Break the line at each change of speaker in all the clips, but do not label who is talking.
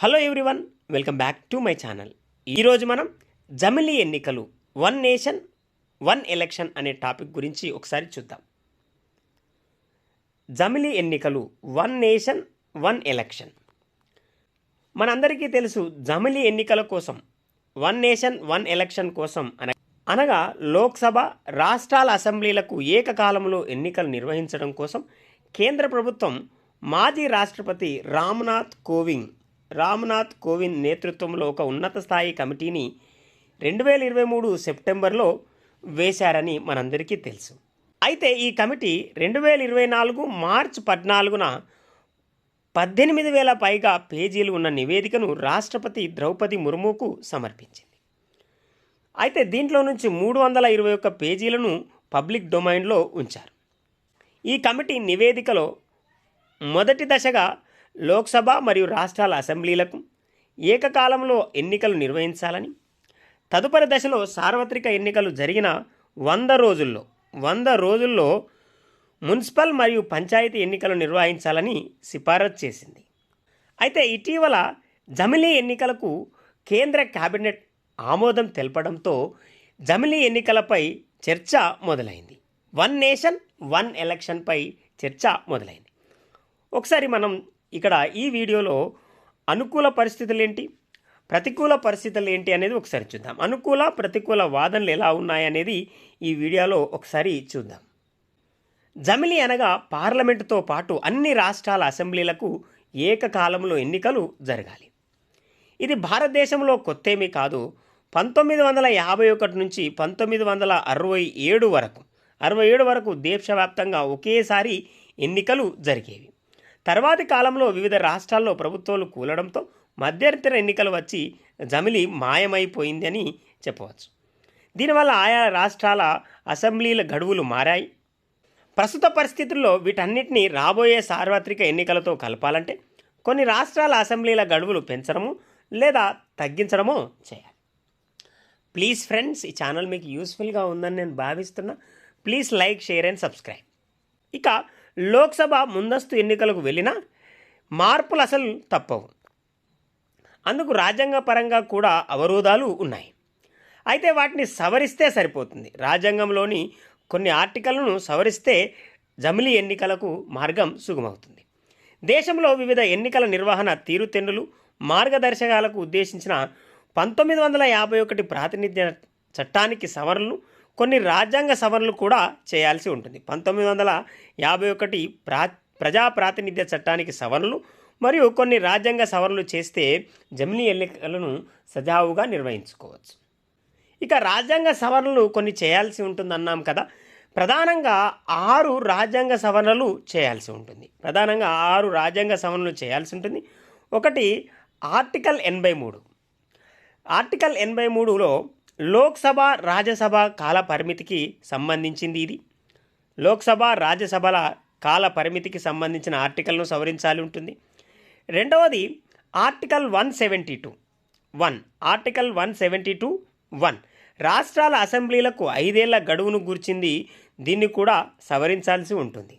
Hello everyone welcome back to my channel ఈరోజు మనం జమిలీ ఎన్నికలు వన్ నేషన్ వన్ ఎలక్షన్ అనే టాపిక్ గురించి ఒకసారి చూద్దాం. జమిలీ ఎన్నికలు వన్ నేషన్ వన్ ఎలక్షన్ మనందరికీ తెలుసు జమిలీ ఎన్నికల కోసం వన్ నేషన్ వన్ ఎలక్షన్ కోసం అన అనగా లోక్సభ రాష్ట్రాల అసెంబ్లీలకు ఏకకాలంలో ఎన్నికలు నిర్వహించడం కోసం కేంద్ర ప్రభుత్వం మాజీ రాష్ట్రపతి రామ్నాథ్ కోవింద్ రామ్నాథ్ కోవింద్ నేతృత్వంలో ఒక ఉన్నత స్థాయి కమిటీని రెండు వేల ఇరవై మూడు సెప్టెంబర్లో వేశారని మనందరికీ తెలుసు. అయితే ఈ కమిటీ రెండు వేల ఇరవై నాలుగు మార్చ్ పద్నాలుగున పద్దెనిమిది వేల పైగా పేజీలు ఉన్న నివేదికను రాష్ట్రపతి ద్రౌపది ముర్ముకు సమర్పించింది. అయితే దీంట్లో నుంచి మూడు వందల ఇరవై ఒక్క పేజీలను పబ్లిక్ డొమైన్లో ఉంచారు. ఈ కమిటీ నివేదికలో మొదటి దశగా లోక్సభ మరియు రాష్ట్రాల అసెంబ్లీలకు ఏకకాలంలో ఎన్నికలు నిర్వహించాలని తదుపరి దశలో సార్వత్రిక ఎన్నికలు జరిగిన వంద రోజుల్లో వంద రోజుల్లో మున్సిపల్ మరియు పంచాయతీ ఎన్నికలు నిర్వహించాలని సిఫారసు చేసింది. అయితే ఇటీవల జమిలీ ఎన్నికలకు కేంద్ర కేబినెట్ ఆమోదం తెలపడంతో జమిలీ ఎన్నికలపై చర్చ మొదలైంది. వన్ నేషన్ వన్ ఎలక్షన్పై చర్చ మొదలైంది. ఒకసారి మనం ఇక్కడ ఈ వీడియోలో అనుకూల పరిస్థితులు ఏంటి ప్రతికూల పరిస్థితులు ఏంటి అనేది ఒకసారి చూద్దాం. అనుకూల ప్రతికూల వాదనలు ఎలా ఉన్నాయనేది ఈ వీడియోలో ఒకసారి చూద్దాం. జమిలి అనగా పార్లమెంటుతో పాటు అన్ని రాష్ట్రాల అసెంబ్లీలకు ఏకకాలంలో ఎన్నికలు జరగాలి. ఇది భారతదేశంలో కొత్తేమీ కాదు. పంతొమ్మిది వందల యాభై ఒకటి నుంచి పంతొమ్మిది వందల అరవై ఏడు వరకు అరవై ఏడు వరకు దేశవ్యాప్తంగా ఒకేసారి ఎన్నికలు జరిగేవి. తర్వాతి కాలంలో వివిధ రాష్ట్రాల్లో ప్రభుత్వాలు కూలడంతో మధ్యంతర ఎన్నికలు వచ్చి జమిలి మాయమైపోయింది అని చెప్పవచ్చు. దీనివల్ల ఆయా రాష్ట్రాల అసెంబ్లీల గడువులు మారాయి. ప్రస్తుత పరిస్థితుల్లో వీటన్నిటిని రాబోయే సార్వత్రిక ఎన్నికలతో కలపాలంటే కొన్ని రాష్ట్రాల అసెంబ్లీల గడువులు పెంచడము లేదా తగ్గించడమో చేయాలి. ప్లీజ్ ఫ్రెండ్స్ ఈ ఛానల్ మీకు యూస్ఫుల్గా ఉందని నేను భావిస్తున్నా. Please like share and subscribe. ఇక లోక్సభ ముందస్తు ఎన్నికలకు వెళ్ళినా మార్పులు అసలు తప్పవు. అందుకు రాజ్యాంగ పరంగా కూడా అవరోధాలు ఉన్నాయి. అయితే వాటిని సవరిస్తే సరిపోతుంది. రాజ్యాంగంలోని కొన్ని ఆర్టికల్ను సవరిస్తే జమిలీ ఎన్నికలకు మార్గం సుగమవుతుంది. దేశంలో వివిధ ఎన్నికల నిర్వహణ తీరుతెన్నులు మార్గదర్శకాలకు ఉద్దేశించిన పంతొమ్మిది వందల యాభై ఒకటి ప్రాతినిధ్య చట్టానికి సవరణలు కొన్ని రాజ్యాంగ సవరణలు కూడా చేయాల్సి ఉంటుంది. పంతొమ్మిది వందల యాభై ఒకటి ప్రా ప్రజా ప్రాతినిధ్య చట్టానికి సవరణలు మరియు కొన్ని రాజ్యాంగ సవరణలు చేస్తే జమిలీ ఎన్నికలను సజావుగా నిర్వహించుకోవచ్చు. ఇక రాజ్యాంగ సవరణలు కొన్ని చేయాల్సి ఉంటుంది అన్నాం కదా. ప్రధానంగా ఆరు రాజ్యాంగ సవరణలు చేయాల్సి ఉంటుంది. ప్రధానంగా ఆరు రాజ్యాంగ సవరణలు చేయాల్సి ఉంటుంది. ఒకటి ఆర్టికల్ ఎనభై మూడు. ఆర్టికల్ ఎనభై మూడులో లోక్సభ రాజ్యసభ కాల పరిమితికి సంబంధించింది ఇది. లోక్సభ రాజ్యసభల కాల పరిమితికి సంబంధించిన ఆర్టికల్ను సవరించాలి ఉంటుంది. రెండవది article one seventy two. One. Article one seventy two one. రాష్ట్రాల అసెంబ్లీలకు ఐదేళ్ళ గడువును గుర్చింది. దీన్ని కూడా సవరించాల్సి ఉంటుంది.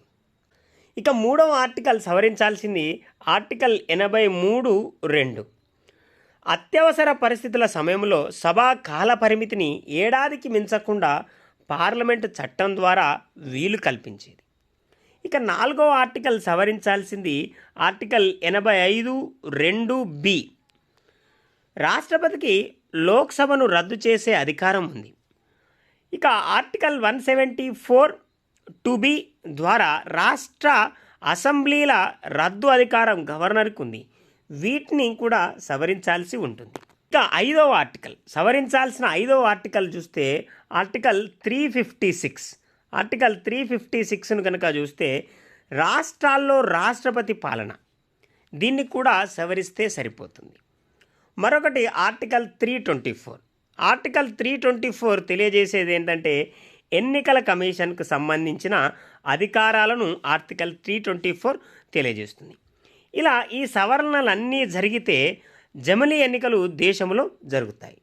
ఇక మూడవ ఆర్టికల్ సవరించాల్సింది ఆర్టికల్ ఎనభై మూడు రెండు. అత్యవసర పరిస్థితుల సమయంలో సభా కాల పరిమితిని ఏడాదికి మించకుండా పార్లమెంటు చట్టం ద్వారా వీలు కల్పించేది. ఇక నాలుగవ ఆర్టికల్ సవరించాల్సింది ఆర్టికల్ ఎనభై ఐదు రెండు బి. రాష్ట్రపతికి లోక్సభను రద్దు చేసే అధికారం ఉంది. ఇక article one seventy four two B ద్వారా రాష్ట్ర అసెంబ్లీల రద్దు అధికారం గవర్నర్కి ఉంది. వీటిని కూడా సవరించాల్సి ఉంటుంది. ఇక ఐదవ ఆర్టికల్. సవరించాల్సిన ఐదవ ఆర్టికల్ చూస్తే article three fifty six. Article three fifty సిక్స్ను కనుక చూస్తే రాష్ట్రాల్లో రాష్ట్రపతి పాలన. దీన్ని కూడా సవరిస్తే సరిపోతుంది. మరొకటి article three twenty four. Article three twenty four తెలియజేసేది ఏంటంటే ఎన్నికల కమిషన్కు సంబంధించిన అధికారాలను ఆర్టికల్ త్రీ ట్వంటీ ఫోర్ తెలియజేస్తుంది. ఇలా ఈ సవరణలన్నీ జరిగితే జమిలీ ఎన్నికలు దేశంలో జరుగుతాయి.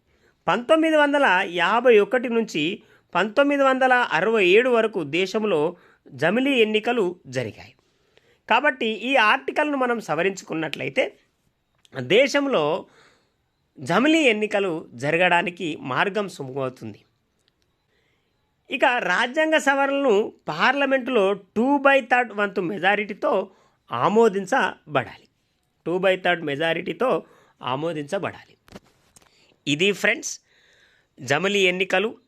పంతొమ్మిది వందల యాభై ఒకటి నుంచి పంతొమ్మిది వందల అరవై ఏడు వరకు దేశంలో జమిలీ ఎన్నికలు జరిగాయి. కాబట్టి ఈ ఆర్టికల్ను మనం సవరించుకున్నట్లయితే దేశంలో జమిలీ ఎన్నికలు జరగడానికి మార్గం సుమవుతుంది. ఇక రాజ్యాంగ సవరణను పార్లమెంటులో టూ బై థర్డ్ వంతు మెజారిటీతో ఆమోదించబడాలి. టూ బై థర్డ్ మెజారిటీతో ఆమోదించబడాలి. ఇది ఫ్రెండ్స్ జమిలీ ఎన్నికలు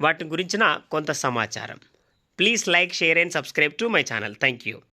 వాటి గురించిన కొంత సమాచారం. Please like share and subscribe to my channel. Thank you